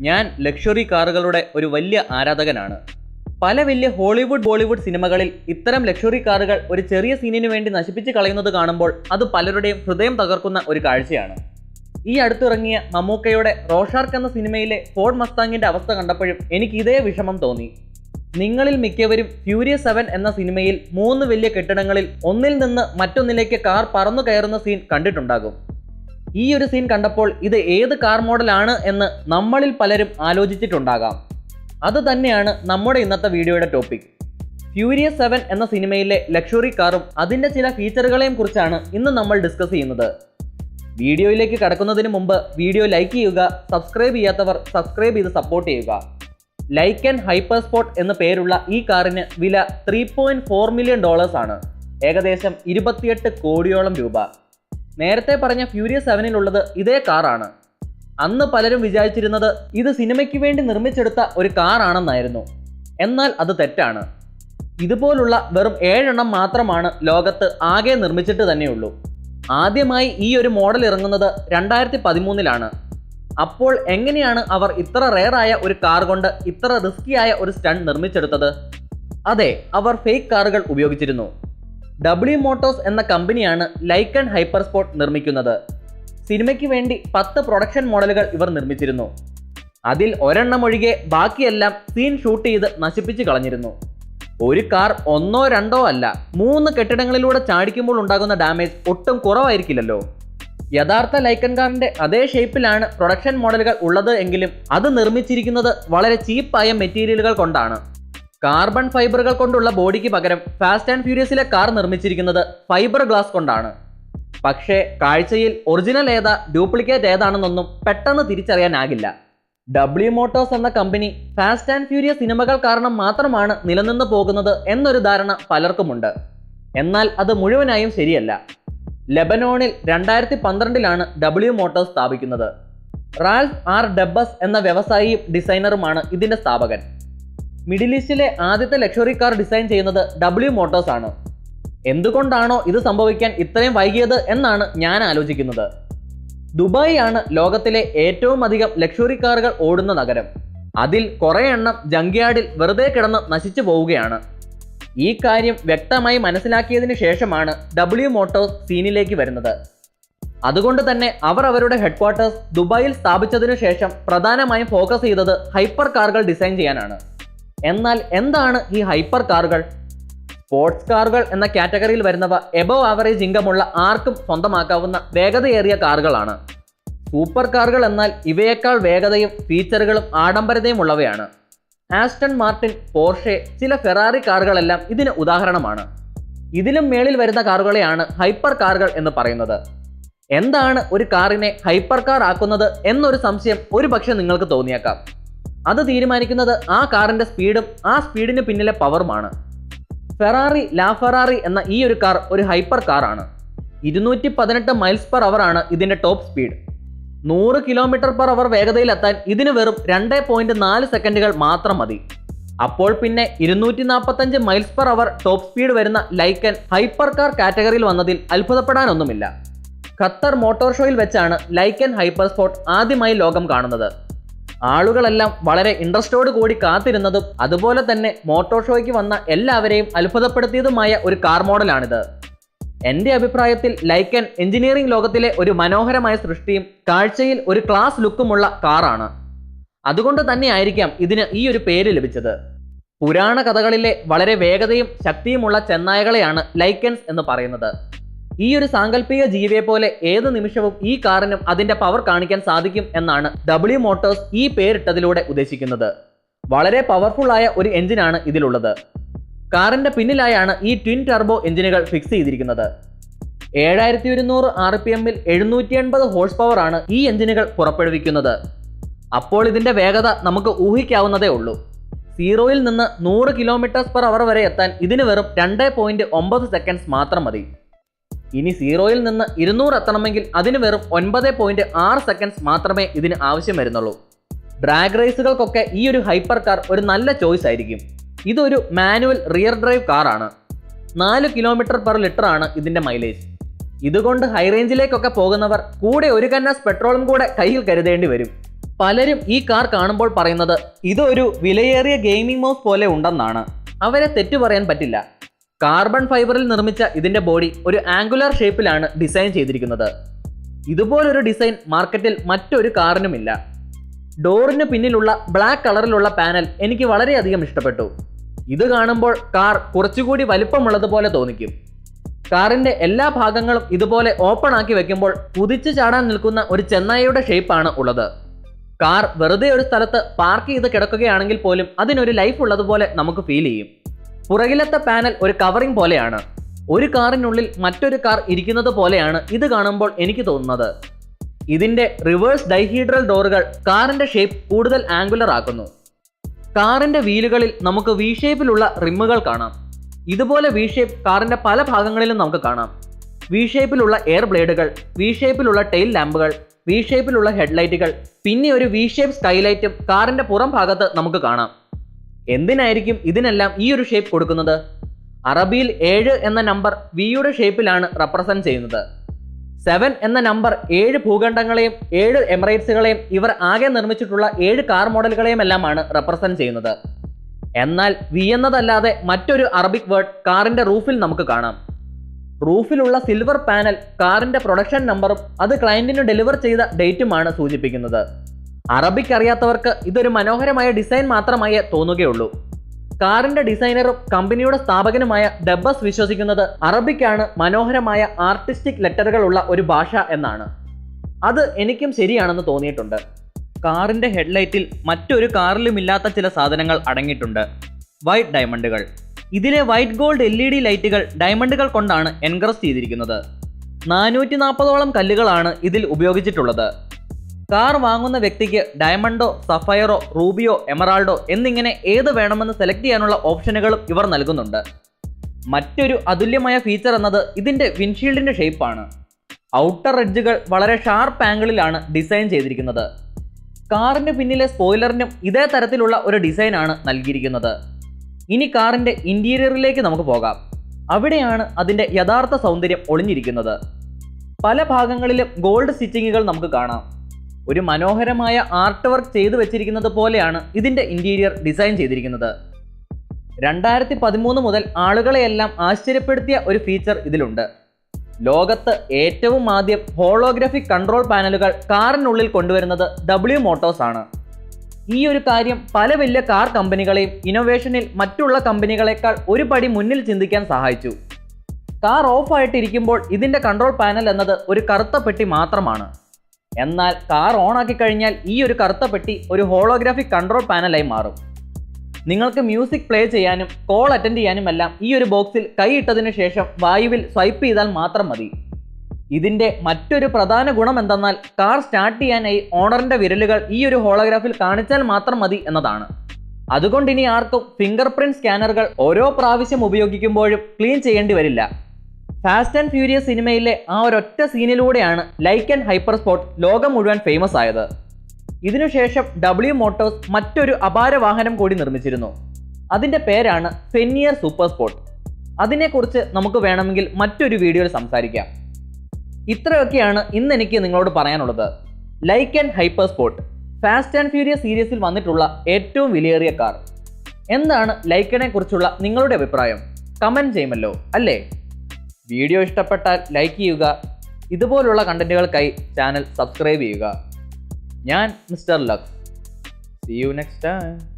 ഞാൻ ലക്ഷറി കാറുകളുടെ ഒരു വലിയ ആരാധകനാണ്. പല വലിയ ഹോളിവുഡ് ബോളിവുഡ് സിനിമകളിൽ ഇത്തരം ലക്ഷറി കാറുകൾ ഒരു ചെറിയ സീനിനു വേണ്ടി നശിപ്പിച്ച് കളയുന്നത് കാണുമ്പോൾ അത് പലരുടെയും ഹൃദയം തകർക്കുന്ന ഒരു കാഴ്ചയാണ്. ഈ അടുത്തിറങ്ങിയ മമ്മൂക്കയുടെ റോഷാർക്ക് എന്ന സിനിമയിലെ ഫോർഡ് മസ്താങ്ങിന്റെ അവസ്ഥ കണ്ടപ്പോഴും എനിക്ക് ഇതേ വിഷമം തോന്നി. നിങ്ങളിൽ മിക്കവരും ഫ്യൂരിയസ് സെവൻ എന്ന സിനിമയിൽ മൂന്ന് വലിയ കെട്ടിടങ്ങളിൽ ഒന്നിൽ നിന്ന് മറ്റൊന്നിലേക്ക് കാർ പറന്നു കയറുന്ന സീൻ കണ്ടിട്ടുണ്ടാകും. ഈ ഒരു സീൻ കണ്ടപ്പോൾ ഇത് ഏത് കാർ മോഡലാണ് എന്ന് നമ്മളിൽ പലരും ആലോചിച്ചിട്ടുണ്ടാകാം. അത് തന്നെയാണ് നമ്മുടെ ഇന്നത്തെ വീഡിയോയുടെ ടോപ്പിക് ഫ്യൂരിയസ് സെവൻ എന്ന സിനിമയിലെ ലക്ഷറി കാറും അതിന്റെ ചില ഫീച്ചറുകളെയും കുറിച്ചാണ് ഇന്ന് നമ്മൾ ഡിസ്കസ് ചെയ്യുന്നത്. വീഡിയോയിലേക്ക് കടക്കുന്നതിന് മുമ്പ് വീഡിയോ ലൈക്ക് ചെയ്യുക സബ്സ്ക്രൈബ് ചെയ്യാത്തവർ സബ്സ്ക്രൈബ് ചെയ്ത് സപ്പോർട്ട് ചെയ്യുക. ലൈക്ക് ആൻഡ് ഹൈപ്പർ സ്പോട്ട് എന്ന പേരുള്ള ഈ കാറിന് വില ത്രീ പോയിന്റ് ഫോർ മില്യൺ ഡോളേഴ്സാണ് ഏകദേശം ഇരുപത്തിയെട്ട് കോടിയോളം രൂപ. നേരത്തെ പറഞ്ഞ ഫ്യൂരിയസ് സെവനിലുള്ളത് ഇതേ കാറാണ് അന്ന് പലരും വിചാരിച്ചിരുന്നത് ഇത് സിനിമയ്ക്ക് വേണ്ടി നിർമ്മിച്ചെടുത്ത ഒരു കാറാണെന്നായിരുന്നു എന്നാൽ അത് തെറ്റാണ്. ഇതുപോലുള്ള വെറും ഏഴെണ്ണം മാത്രമാണ് ലോകത്ത് ആകെ നിർമ്മിച്ചിട്ട് തന്നെയുള്ളൂ. ആദ്യമായി ഈ ഒരു മോഡൽ ഇറങ്ങുന്നത് രണ്ടായിരത്തി പതിമൂന്നിലാണ് അപ്പോൾ എങ്ങനെയാണ് അവർ ഇത്ര റെയറായ ഒരു കാർ കൊണ്ട് ഇത്ര റിസ്കിയായ ഒരു സ്റ്റണ്ട് നിർമ്മിച്ചെടുത്തത്? അതെ അവർ ഫേക്ക് കാറുകൾ ഉപയോഗിച്ചിരുന്നു. ഡബ്ല്യു മോട്ടോഴ്സ് എന്ന കമ്പനിയാണ് ലൈക്കൺ ഹൈപ്പർ സ്പോർട്ട് നിർമ്മിക്കുന്നത്. സിനിമയ്ക്ക് വേണ്ടി പത്ത് പ്രൊഡക്ഷൻ മോഡലുകൾ ഇവർ നിർമ്മിച്ചിരുന്നു. അതിൽ ഒരെണ്ണം ഒഴികെ ബാക്കിയെല്ലാം സീൻ ഷൂട്ട് ചെയ്ത് നശിപ്പിച്ച് കളഞ്ഞിരുന്നു. ഒരു കാർ ഒന്നോ രണ്ടോ അല്ല മൂന്ന് കെട്ടിടങ്ങളിലൂടെ ചാടിക്കുമ്പോൾ ഉണ്ടാകുന്ന ഡാമേജ് ഒട്ടും കുറവായിരിക്കില്ലല്ലോ. യഥാർത്ഥ ലൈക്കൻ കാറിന്റെ അതേ ഷേപ്പിലാണ് പ്രൊഡക്ഷൻ മോഡലുകൾ ഉള്ളത് എങ്കിലും അത് നിർമ്മിച്ചിരിക്കുന്നത് വളരെ ചീപ്പായ മെറ്റീരിയലുകൾ കൊണ്ടാണ്. കാർബൺ ഫൈബറുകൾ കൊണ്ടുള്ള ബോഡിക്ക് പകരം ഫാസ്റ്റ് ആൻഡ് ഫ്യൂരിയസിലെ കാർ നിർമ്മിച്ചിരിക്കുന്നത് ഫൈബർ ഗ്ലാസ് കൊണ്ടാണ്. പക്ഷേ കാഴ്ചയിൽ ഒറിജിനൽ ഏതാ ഡ്യൂപ്ലിക്കേറ്റ് ഏതാണെന്നൊന്നും പെട്ടെന്ന് തിരിച്ചറിയാനാകില്ല. ഡബ്ല്യു മോട്ടോഴ്സ് എന്ന കമ്പനി ഫാസ്റ്റ് ആൻഡ് ഫ്യൂരിയസ് സിനിമകൾ കാരണം മാത്രമാണ് നിലനിന്ന് പോകുന്നത് എന്നൊരു ധാരണ പലർക്കുമുണ്ട്. എന്നാൽ അത് മുഴുവനായും ശരിയല്ല. ലെബനോണിൽ രണ്ടായിരത്തി പന്ത്രണ്ടിലാണ് ഡബ്ല്യു മോട്ടോഴ്സ് സ്ഥാപിക്കുന്നത്. റാൽഫ് ആർ ഡബ്ബസ് എന്ന വ്യവസായിയും ഡിസൈനറുമാണ് ഇതിന്റെ സ്ഥാപകൻ. മിഡിൽ ഈസ്റ്റിലെ ആദ്യത്തെ ലക്ഷറി കാർ ഡിസൈൻ ചെയ്യുന്നത് ഡബ്ല്യു മോട്ടോഴ്സ് ആണ്. എന്തുകൊണ്ടാണോ ഇത് സംഭവിക്കാൻ ഇത്രയും വൈകിയത് എന്നാണ് ഞാൻ ആലോചിക്കുന്നത്. ദുബായ് ആണ് ലോകത്തിലെ ഏറ്റവും അധികം ലക്ഷറി കാറുകൾ ഓടുന്ന നഗരം. അതിൽ കുറേ എണ്ണം ജങ്ക്യാർഡിൽ വെറുതെ കിടന്ന് നശിച്ചു പോവുകയാണ്. ഈ കാര്യം വ്യക്തമായി മനസ്സിലാക്കിയതിന് ശേഷമാണ് ഡബ്ല്യു മോട്ടോഴ്സ് സീനിലേക്ക് വരുന്നത്. അതുകൊണ്ട് തന്നെ അവർ അവരുടെ ഹെഡ്ക്വാർട്ടേഴ്സ് ദുബായിൽ സ്ഥാപിച്ചതിനു ശേഷം പ്രധാനമായും ഫോക്കസ് ചെയ്തത് ഹൈപ്പർ കാറുകൾ ഡിസൈൻ ചെയ്യാനാണ്. എന്നാൽ എന്താണ് ഈ ഹൈപ്പർ കാറുകൾ? സ്പോർട്സ് കാറുകൾ എന്ന കാറ്റഗറിയിൽ വരുന്നവ എബോ ആവറേജ് ഇൻകമുള്ള ആർക്കും സ്വന്തമാക്കാവുന്ന വേഗതയേറിയ കാറുകളാണ്. സൂപ്പർ കാറുകൾ എന്നാൽ ഇവയേക്കാൾ വേഗതയും ഫീച്ചറുകളും ആഡംബരതയും ഉള്ളവയാണ്. ആസ്റ്റൺ മാർട്ടിൻ പോർഷെ ചില ഫെറാറി കാറുകളെല്ലാം ഇതിന് ഉദാഹരണമാണ്. ഇതിലും മേളിൽ വരുന്ന കാറുകളെയാണ് ഹൈപ്പർ കാറുകൾ എന്ന് പറയുന്നത്. എന്താണ് ഒരു കാറിനെ ഹൈപ്പർ കാർ ആക്കുന്നത് എന്നൊരു സംശയം ഒരുപക്ഷെ നിങ്ങൾക്ക് തോന്നിയേക്കാം. അത് തീരുമാനിക്കുന്നത് ആ കാറിന്റെ സ്പീഡും ആ സ്പീഡിന് പിന്നിലെ പവറുമാണ്. ഫെറാറി ലാ ഫെറാറി എന്ന ഈ ഒരു കാർ ഒരു ഹൈപ്പർ കാറാണ്. ഇരുന്നൂറ്റി പതിനെട്ട് മൈൽസ് പെർ അവർ ആണ് ഇതിന്റെ ടോപ്പ് സ്പീഡ്. നൂറ് കിലോമീറ്റർ പെർ അവർ വേഗതയിലെത്താൻ ഇതിന് വെറും രണ്ട് പോയിന്റ് നാല് സെക്കൻഡുകൾ മാത്രം മതി. അപ്പോൾ പിന്നെ ഇരുന്നൂറ്റി നാൽപ്പത്തഞ്ച് miles per hour top speed വരുന്ന ലൈക്കൻ ഹൈപ്പർ കാർ കാറ്റഗറിയിൽ വന്നതിൽ അത്ഭുതപ്പെടാനൊന്നുമില്ല. ഖത്തർ മോട്ടോർ ഷോയിൽ വെച്ചാണ് ലൈക്കൻ ഹൈപ്പർ സ്പോട്ട് ആദ്യമായി ലോകം കാണുന്നത്. ആളുകളെല്ലാം വളരെ ഇൻട്രസ്റ്റോട് കൂടി കാത്തിരുന്നതും അതുപോലെ തന്നെ മോട്ടോർ ഷോയ്ക്ക് വന്ന എല്ലാവരെയും അത്ഭുതപ്പെടുത്തിയതുമായ ഒരു കാർ മോഡലാണിത് എന്റെ അഭിപ്രായത്തിൽ ലൈക്കൻ എഞ്ചിനീയറിംഗ് ലോകത്തിലെ ഒരു മനോഹരമായ സൃഷ്ടിയും കാഴ്ചയിൽ ഒരു ക്ലാസ് ലുക്കുമുള്ള കാറാണ് അതുകൊണ്ട് തന്നെ ആയിരിക്കാം ഇതിന് ഈ ഒരു പേര് ലഭിച്ചത്. പുരാണ കഥകളിലെ വളരെ വേഗതയും ശക്തിയുമുള്ള ചെന്നായകളെയാണ് ലൈക്കൻസ് എന്ന് പറയുന്നത്. ഈ ഒരു സാങ്കല്പിക ജീവിയെ പോലെ ഏത് നിമിഷവും ഈ കാറിനും അതിന്റെ പവർ കാണിക്കാൻ സാധിക്കും എന്നാണ് ഡബ്ല്യു മോട്ടോഴ്സ് ഈ പേരിട്ടതിലൂടെ ഉദ്ദേശിക്കുന്നത്. വളരെ പവർഫുൾ ആയ ഒരു എഞ്ചിനാണ് ഇതിലുള്ളത്. കാറിന്റെ പിന്നിലായാണ് ഈ ട്വിൻ ടർബോ എഞ്ചിനുകൾ ഫിക്സ് ചെയ്തിരിക്കുന്നത്. ഏഴായിരത്തി ഒരുന്നൂറ് ആർ പി എമ്മിൽ എഴുന്നൂറ്റി എൺപത് ഹോഴ്സ് പവർ ആണ് ഈ എഞ്ചിനുകൾ പുറപ്പെടുവിക്കുന്നത്. അപ്പോൾ ഇതിന്റെ വേഗത നമുക്ക് ഊഹിക്കാവുന്നതേ ഉള്ളൂ. സീറോയിൽ നിന്ന് നൂറ് കിലോമീറ്റേഴ്സ് പെർ അവർ വരെ എത്താൻ ഇതിന് വെറും രണ്ട് പോയിന്റ് ഒമ്പത് സെക്കൻഡ്സ് മാത്രം മതി. ഇനി സീറോയിൽ നിന്ന് ഇരുന്നൂറ് എത്തണമെങ്കിൽ അതിന് വെറും ഒൻപത് പോയിന്റ് ആറ് സെക്കൻഡ്സ് മാത്രമേ ഇതിന് ആവശ്യം വരുന്നുള്ളൂ. ഡ്രാഗ് റേസുകൾക്കൊക്കെ ഈ ഒരു ഹൈപ്പർ കാർ ഒരു നല്ല ചോയ്സ് ആയിരിക്കും. ഇതൊരു മാനുവൽ റിയർ ഡ്രൈവ് കാറാണ് നാല് കിലോമീറ്റർ പെർ ലിറ്റർ ആണ് ഇതിന്റെ മൈലേജ് ഇതുകൊണ്ട് ഹൈ റേഞ്ചിലേക്കൊക്കെ പോകുന്നവർ കൂടെ ഒരു കന്നാസ് പെട്രോളും കൂടെ കയ്യിൽ കരുതേണ്ടി വരും. പലരും ഈ കാർ കാണുമ്പോൾ പറയുന്നത് ഇതൊരു വിലയേറിയ ഗെയിമിംഗ് മൗസ് പോലെ ഉണ്ടെന്നാണ്. അവരെ തെറ്റു പറയാൻ പറ്റില്ല. കാർബൺ ഫൈബറിൽ നിർമ്മിച്ച ഇതിന്റെ ബോഡി ഒരു ആംഗുലർ ഷേപ്പിലാണ് ഡിസൈൻ ചെയ്തിരിക്കുന്നത്. ഇതുപോലൊരു ഡിസൈൻ മാർക്കറ്റിൽ മറ്റൊരു കാറിനുമില്ല. ഡോറിന് പിന്നിലുള്ള ബ്ലാക്ക് കളറിലുള്ള പാനൽ എനിക്ക് വളരെയധികം ഇഷ്ടപ്പെട്ടു. ഇത് കാണുമ്പോൾ കാർ കുറച്ചുകൂടി വലിപ്പമുള്ളതുപോലെ തോന്നിക്കും. കാറിന്റെ എല്ലാ ഭാഗങ്ങളും ഇതുപോലെ ഓപ്പൺ ആക്കി വെക്കുമ്പോൾ കുതിച്ചു ചാടാൻ നിൽക്കുന്ന ഒരു ചെന്നായയുടെ ഷേപ്പാണ് ഉള്ളത്. കാർ വെറുതെ ഒരു സ്ഥലത്ത് പാർക്ക് ചെയ്ത് കിടക്കുകയാണെങ്കിൽ പോലും അതിനൊരു ലൈഫ് ഉള്ളതുപോലെ നമുക്ക് ഫീൽ ചെയ്യും. പുറകിലത്തെ പാനൽ ഒരു കവറിംഗ് പോലെയാണ്. ഒരു കാറിനുള്ളിൽ മറ്റൊരു കാർ ഇരിക്കുന്നത് പോലെയാണ് ഇത് കാണുമ്പോൾ എനിക്ക് തോന്നുന്നത്. ഇതിന്റെ റിവേഴ്സ് ഡൈഹീഡ്രൽ ഡോറുകൾ കാറിന്റെ ഷേപ്പ് കൂടുതൽ ആംഗുലർ ആക്കുന്നു. കാറിന്റെ വീലുകളിൽ നമുക്ക് വി ഷേപ്പിലുള്ള റിമ്മുകൾ കാണാം. ഇതുപോലെ വി ഷേപ്പ് കാറിന്റെ പല ഭാഗങ്ങളിലും നമുക്ക് കാണാം. വി ഷേപ്പിലുള്ള എയർ ബ്ലേഡുകൾ വി ഷേപ്പിലുള്ള ടെയിൽ ലാമ്പുകൾ വി ഷേപ്പിലുള്ള ഹെഡ്ലൈറ്റുകൾ പിന്നെ ഒരു വി ഷേപ്പ് സ്കൈലൈറ്റും കാറിന്റെ പുറം ഭാഗത്ത് നമുക്ക് കാണാം. എന്തിനായിരിക്കും ഇതിനെല്ലാം ഈ ഒരു ഷേപ്പ് കൊടുക്കുന്നത്? അറബിയിൽ ഏഴ് എന്ന നമ്പർ വിയുടെ ഷേപ്പിലാണ് റെപ്രസെന്റ് ചെയ്യുന്നത്. സെവൻ എന്ന നമ്പർ ഏഴ് ഭൂഖണ്ഡങ്ങളെയും ഏഴ് എമിറേറ്റ്സുകളെയും ഇവർ ആകെ നിർമ്മിച്ചിട്ടുള്ള ഏഴ് കാർ മോഡലുകളെയും എല്ലാമാണ് റെപ്രസെന്റ് ചെയ്യുന്നത്. എന്നാൽ വി എന്നതല്ലാതെ മറ്റൊരു അറബിക് വേർഡ് കാറിന്റെ റൂഫിൽ നമുക്ക് കാണാം. റൂഫിലുള്ള സിൽവർ പാനൽ കാറിന്റെ പ്രൊഡക്ഷൻ നമ്പറും അത് ക്ലയന്റിന് ഡെലിവർ ചെയ്ത ഡേറ്റുമാണ് സൂചിപ്പിക്കുന്നത്. അറബിക് അറിയാത്തവർക്ക് ഇതൊരു മനോഹരമായ ഡിസൈൻ മാത്രമായേ തോന്നുകയുള്ളൂ. കാറിന്റെ ഡിസൈനറും കമ്പനിയുടെ സ്ഥാപകനുമായ ഡബ്ബസ് വിശ്വസിക്കുന്നത് അറബിക്കാണ് മനോഹരമായ ആർട്ടിസ്റ്റിക് ലെറ്ററുകൾ ഉള്ള ഒരു ഭാഷ എന്നാണ്. അത് എനിക്കും ശരിയാണെന്ന് തോന്നിയിട്ടുണ്ട്. കാറിന്റെ ഹെഡ്ലൈറ്റിൽ മറ്റൊരു കാറിലുമില്ലാത്ത ചില സാധനങ്ങൾ അടങ്ങിയിട്ടുണ്ട്. വൈറ്റ് ഡയമണ്ടുകൾ. ഇതിലെ white gold L E D ലൈറ്റുകൾ ഡയമണ്ടുകൾ കൊണ്ടാണ് എൻക്രസ് ചെയ്തിരിക്കുന്നത്. നാനൂറ്റി നാൽപ്പതോളം കല്ലുകളാണ് ഇതിൽ ഉപയോഗിച്ചിട്ടുള്ളത്. കാർ വാങ്ങുന്ന വ്യക്തിക്ക് ഡയമണ്ടോ സഫയറോ റൂബിയോ എമറാൾഡോ എന്നിങ്ങനെ ഏത് വേണമെന്ന് സെലക്ട് ചെയ്യാനുള്ള ഓപ്ഷനുകളും ഇവർ നൽകുന്നുണ്ട്. മറ്റൊരു അതുല്യമായ ഫീച്ചർ എന്നത് ഇതിന്റെ വിൻഷീൽഡിന്റെ ഷേപ്പാണ് ഔട്ടർ എഡ്ജുകൾ വളരെ ഷാർപ്പ് ആംഗിളിലാണ് ഡിസൈൻ ചെയ്തിരിക്കുന്നത്. കാറിന് പിന്നിലെ സ്പോയിലറിനും ഇതേ തരത്തിലുള്ള ഒരു ഡിസൈനാണ് നൽകിയിരിക്കുന്നത്. ഇനി കാറിന്റെ ഇന്റീരിയറിലേക്ക് നമുക്ക് പോകാം. അവിടെയാണ് അതിന്റെ യഥാർത്ഥ സൗന്ദര്യം ഒളിഞ്ഞിരിക്കുന്നത്. പല ഭാഗങ്ങളിലും ഗോൾഡ് സ്റ്റിച്ചിങ്ങുകൾ നമുക്ക് കാണാം. ഒരു മനോഹരമായ ആർട്ട് വർക്ക് ചെയ്തു വെച്ചിരിക്കുന്നത് പോലെയാണ് ഇതിന്റെ ഇന്റീരിയർ ഡിസൈൻ ചെയ്തിരിക്കുന്നത്. രണ്ടായിരത്തി പതിമൂന്ന് മുതൽ ആളുകളെയെല്ലാം ആശ്ചര്യപ്പെടുത്തിയ ഒരു ഫീച്ചർ ഇതിലുണ്ട്. ലോകത്ത് ഏറ്റവും ആദ്യം ഹോളോഗ്രാഫിക് കൺട്രോൾ പാനലുകൾ കാറിനുള്ളിൽ കൊണ്ടുവരുന്നത് ഡബ്ല്യു മോട്ടോസ് ആണ്. ഈ ഒരു കാര്യം പല വലിയ കാർ കമ്പനികളെയും ഇന്നോവേഷനിൽ മറ്റുള്ള കമ്പനികളെക്കാൾ ഒരു പടി മുന്നിൽ ചിന്തിക്കാൻ സഹായിച്ചു. കാർ ഓഫ് ആയിട്ടിരിക്കുമ്പോൾ ഇതിന്റെ കൺട്രോൾ പാനൽ എന്നത് ഒരു കറുത്ത പെട്ടി മാത്രമാണ്. എന്നാൽ കാർ ഓൺ ആക്കി കഴിഞ്ഞാൽ ഈ ഒരു കറുത്ത പെട്ടി ഒരു ഹോളോഗ്രാഫിക് കൺട്രോൾ പാനലായി മാറും. നിങ്ങൾക്ക് മ്യൂസിക് പ്ലേ ചെയ്യാനും കോൾ അറ്റൻഡ് ചെയ്യാനും എല്ലാം ഈ ഒരു ബോക്സിൽ കൈയിട്ടതിനു ശേഷം വായുവിൽ സ്വൈപ്പ് ചെയ്താൽ മാത്രം മതി. ഇതിന്റെ മറ്റൊരു പ്രധാന ഗുണം എന്തെന്നാൽ കാർ സ്റ്റാർട്ട് ചെയ്യാനായി ഓണറിന്റെ വിരലുകൾ ഈ ഒരു ഹോളോഗ്രാഫിൽ കാണിച്ചാൽ മാത്രം മതി എന്നതാണ്. അതുകൊണ്ട് ഇനി ആർക്കും ഫിംഗർ പ്രിന്റ് സ്കാനറുകൾ ഓരോ പ്രാവശ്യം ഉപയോഗിക്കുമ്പോഴും ക്ലീൻ ചെയ്യേണ്ടി വരില്ല. ഫാസ്റ്റ് ആൻഡ് ഫ്യൂരിയസ് സിനിമയിലെ ആ ഒരൊറ്റ സീനിലൂടെയാണ് ലൈക്ക് ആൻഡ് ഹൈപ്പർ സ്പോട്ട് ലോകം മുഴുവൻ ഫേമസ് ആയത്. ഇതിനുശേഷം ഡബ്ല്യു മോട്ടോഴ്സ് മറ്റൊരു അപാര വാഹനം കൂടി നിർമ്മിച്ചിരുന്നു. അതിന്റെ പേരാണ് ഫെന്നിയർ സൂപ്പർ സ്പോട്ട് അതിനെക്കുറിച്ച് നമുക്ക് വേണമെങ്കിൽ മറ്റൊരു വീഡിയോയിൽ സംസാരിക്കാം. ഇത്രയൊക്കെയാണ് ഇന്ന് എനിക്ക് നിങ്ങളോട് പറയാനുള്ളത്. Lykan HyperSport Fast and Furious സീരീസിൽ വന്നിട്ടുള്ള ഏറ്റവും വിലയേറിയ കാർ. എന്താണ് ലൈക്കനെ കുറിച്ചുള്ള നിങ്ങളുടെ അഭിപ്രായം? കമന്റ് ചെയ്യുമല്ലോ അല്ലേ? വീഡിയോ ഇഷ്ടപ്പെട്ടാൽ ലൈക്ക് ചെയ്യുക. ഇതുപോലുള്ള കണ്ടന്റുകൾക്കായി ചാനൽ സബ്സ്ക്രൈബ് ചെയ്യുക. ഞാൻ mister Lux. See you next time